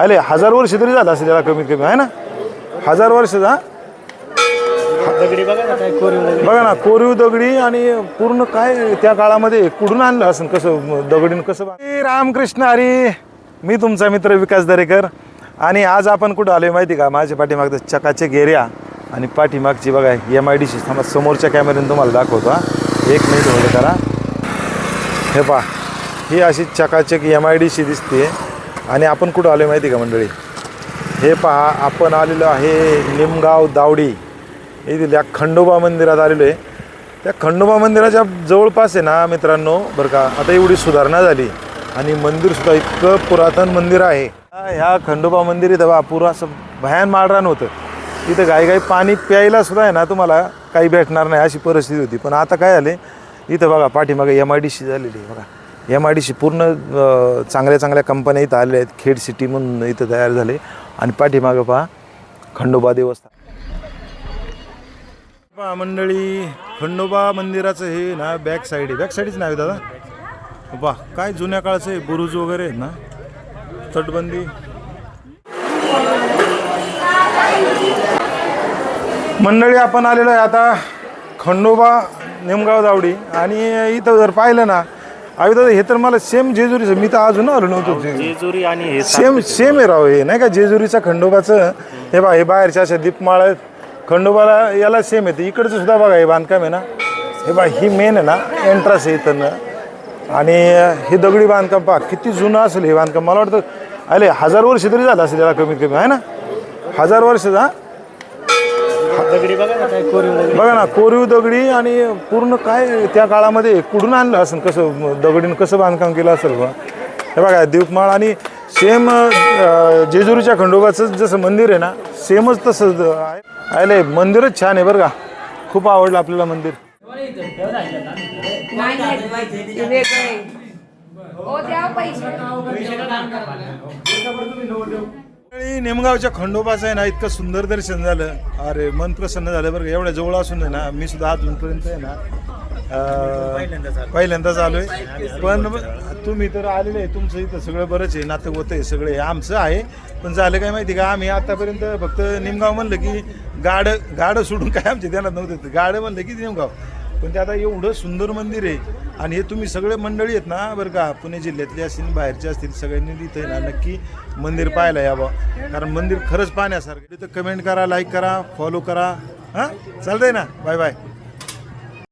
अरे हजार वर्ष तरी झालं असेल त्याला कमीत कमी आहे ना? हजार वर्षाचा दगडी बघा ना काय कोरीव दगडी. बघा ना कोरीव दगडी आणि पूर्ण काय त्या काळामध्ये कुठून आणलं असं कसं दगडीन कसं बा- श्री रामकृष्ण हरी. मी तुमचा मित्र विकास दरेकर. आणि आज आपण कुठं आलोय माहिती का? माझ्या पाठीमागचं चकाचे गेऱ्या आणि पाठीमागची बघा एम आय डी सी समोरच्या कॅमेऱ्याने तुम्हाला दाखवतो हा. एक मिनिट होल्ड करा. हे पहा ही अशी चकाचक एम आय डी सी दिसते आणि आपण कुठं आलोय माहिती का मंडळी? हे पहा आपण आलेलो आहे निमगाव दावडी. येथील या खंडोबा मंदिरात आलेलो आहे. त्या खंडोबा मंदिराच्या जवळपास आहे ना मित्रांनो बरं का? आता एवढी सुधारणा झाली आणि मंदिरसुद्धा इतकं पुरातन मंदिर आहे. ह्या खंडोबा मंदिर इथं बा पुरा असं भयान माळरान होतं. इथं काही काही पाणी प्यायला सुद्धा आहे ना तुम्हाला काही भेटणार नाही अशी परिस्थिती होती. पण आता काय झाले? इथं बघा पाठीमागे एम आय डी सी झालेली आहे बघा. एम आय डी सी पूर्ण चांगल्या चांगल्या कंपन्या इथं आल्या आहेत. खेड सिटी म्हणून इथं तयार झाले. आणि पाठीमागं पहा खंडोबा देवस्थान. पहा मंडळी खंडोबा मंदिराचं हे ना बॅक साईड आहे. बॅक साईडच नाही दादा. वा काय जुन्या काळचं आहे बुरुज वगैरे आहेत ना? तटबंदी. मंडळी आपण आलेलो आहे आता खंडोबा निमगाव जावडी आणि इथं जर पाहिलं ना आम्ही तर हे तर मला सेम जेजुरीचं मी तर अजून आलो नव्हतो. जे- जेजुरी आणि हे सेम सेम आहे राव हे. नाही का जेजुरीचा खंडोबाचं हे बा हे बाहेरच्या अशा दीपमाळ आहेत. खंडोबाला याला सेम येते इकडचं सुद्धा बघा हे बांधकाम आहे ना. हे बा ही मेन आहे ना एंट्रन्स आहे इथं आणि हे दगडी बांधकाम पहा किती जुनं असेल हे बांधकाम. मला वाटतं अरे हजार वर्ष तरी झालं असेल याला कमीत कमी आहे ना? हजार वर्षाचा दगडी बघा ना काय कोरीव दगडी. बघा ना कोरीव दगडी आणि पूर्ण काय त्या काळामध्ये कुठून आणलं असेल कसं दगडीनं कसं बांधकाम केलं असेल बा? हे बघा दीपमाळ आणि सेम जेजुरीच्या खंडोबाचं जसं मंदिर आहे ना सेमच तसं आहे. मंदिरच छान आहे बरं का. खूप आवडलं आपल्याला मंदिर. हो पैसे. नेमगावच्या खंडोबाचं आहे ना इतकं सुंदर दर्शन झालं. अरे मन प्रसन्न झालं बरं एवढ्या जवळ असून आहे ना मी सुद्धा अजूनपर्यंत आहे ना पहिल्यांदाच आलोय. पण तुम्ही तर आलेले आहे. तुमचं इथं सगळं बरंच आहे. नातं होतं आहे सगळे आमचं आहे. पण झालं काय माहिती का? आम्ही आतापर्यंत फक्त निमगाव म्हणलं की गाडं गाडं सोडून काय आमच्या ध्यानात नव्हतं. गाडं म्हणलं की निमगाव. पण ते आता एवढं सुंदर मंदिर आहे. आणि हे तुम्ही सगळे मंडळी आहेत ना बरं का पुणे जिल्ह्यातले असतील बाहेरचे असतील सगळ्यांनी तिथे ना नक्की मंदिर पाहायला यावं. कारण मंदिर खरंच पाहण्यासारखं तिथं कमेंट करा लाईक करा फॉलो करा. हां? चालतंय ना? Bye bye